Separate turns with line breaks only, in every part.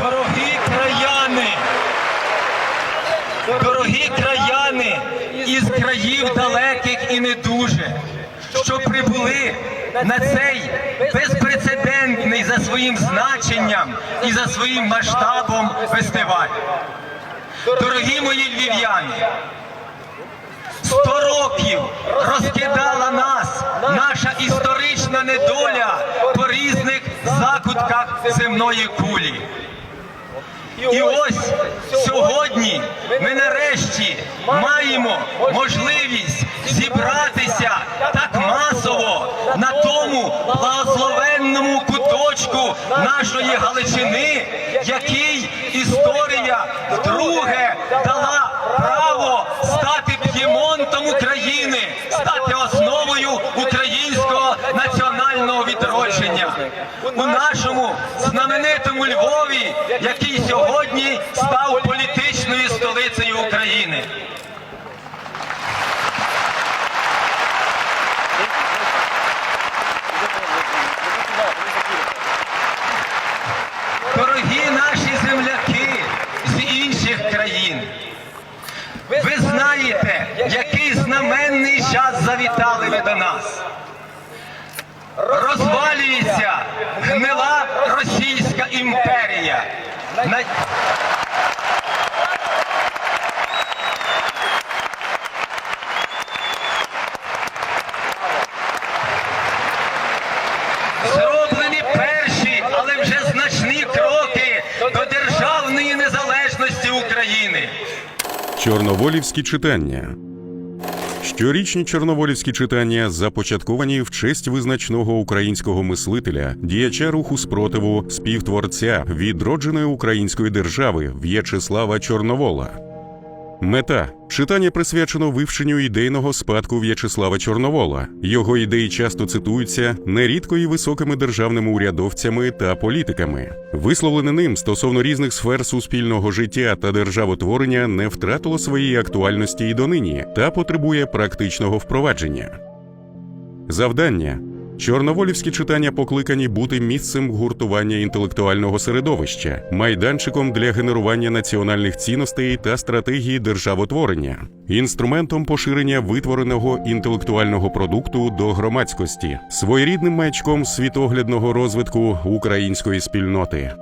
Дорогі краяни, дорогі краяни із країв далеких і не дуже, що прибули на цей безпрецедентний за своїм значенням і за своїм масштабом фестиваль. Дорогі мої львів'яни, сто років розкидала нас наша історична недоля по різних закутках земної кулі. І ось сьогодні ми нарешті маємо можливість зібратися так масово на тому благословенному куточку нашої Галичини, який історія вдруге дала право стати п'ємонтом України, стати основою українського національного відродження. У нашому знаменитому який сьогодні став політичною столицею України. Дорогі наші земляки з інших країн, ви знаєте, який знаменний час завітали ви до нас. Розвалюється На- Зроблені перші, але вже значні кроки до державної незалежності України.
Чорноволівські читання. Щорічні чорноволівські читання започатковані в честь визначного українського мислителя, діяча руху спротиву, співтворця відродженої української держави В'ячеслава Чорновола. Мета читання присвячено вивченню ідейного спадку В'ячеслава Чорновола. Його ідеї часто цитуються нерідко і високими державними урядовцями та політиками. Висловлене ним стосовно різних сфер суспільного життя та державотворення не втратило своєї актуальності і донині та потребує практичного впровадження. Завдання Чорноволівські читання покликані бути місцем гуртування інтелектуального середовища, майданчиком для генерування національних цінностей та стратегії державотворення, інструментом поширення витвореного інтелектуального продукту до громадськості, своєрідним маячком світоглядного розвитку української спільноти.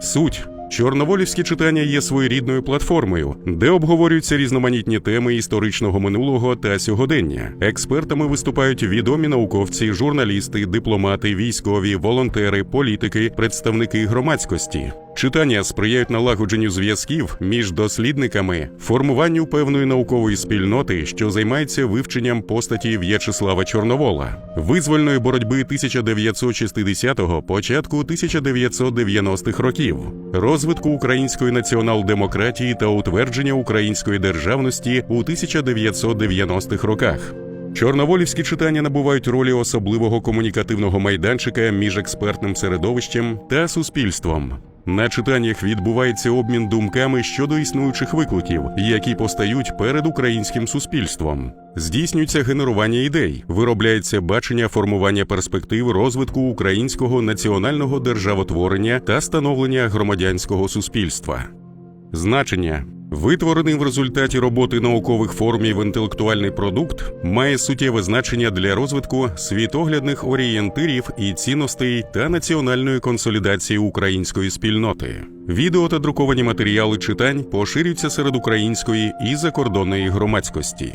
Суть Чорноволівські читання є своєрідною платформою, де обговорюються різноманітні теми історичного минулого та сьогодення. Експертами виступають відомі науковці, журналісти, дипломати, військові, волонтери, політики, представники громадськості. Читання сприяють налагодженню зв'язків між дослідниками, формуванню певної наукової спільноти, що займається вивченням постаті В'ячеслава Чорновола, визвольної боротьби 1960-го, початку 1990-х років, розвитку української націонал-демократії та утвердження української державності у 1990-х роках. Чорноволівські читання набувають ролі особливого комунікативного майданчика між експертним середовищем та суспільством. На читаннях відбувається обмін думками щодо існуючих викликів, які постають перед українським суспільством. Здійснюється генерування ідей, виробляється бачення формування перспектив розвитку українського національного державотворення та становлення громадянського суспільства. Значення Витворений в результаті роботи наукових формів інтелектуальний продукт має суттєве значення для розвитку світоглядних орієнтирів і цінностей та національної консолідації української спільноти. Відео та друковані матеріали читань поширюються серед української і закордонної громадськості.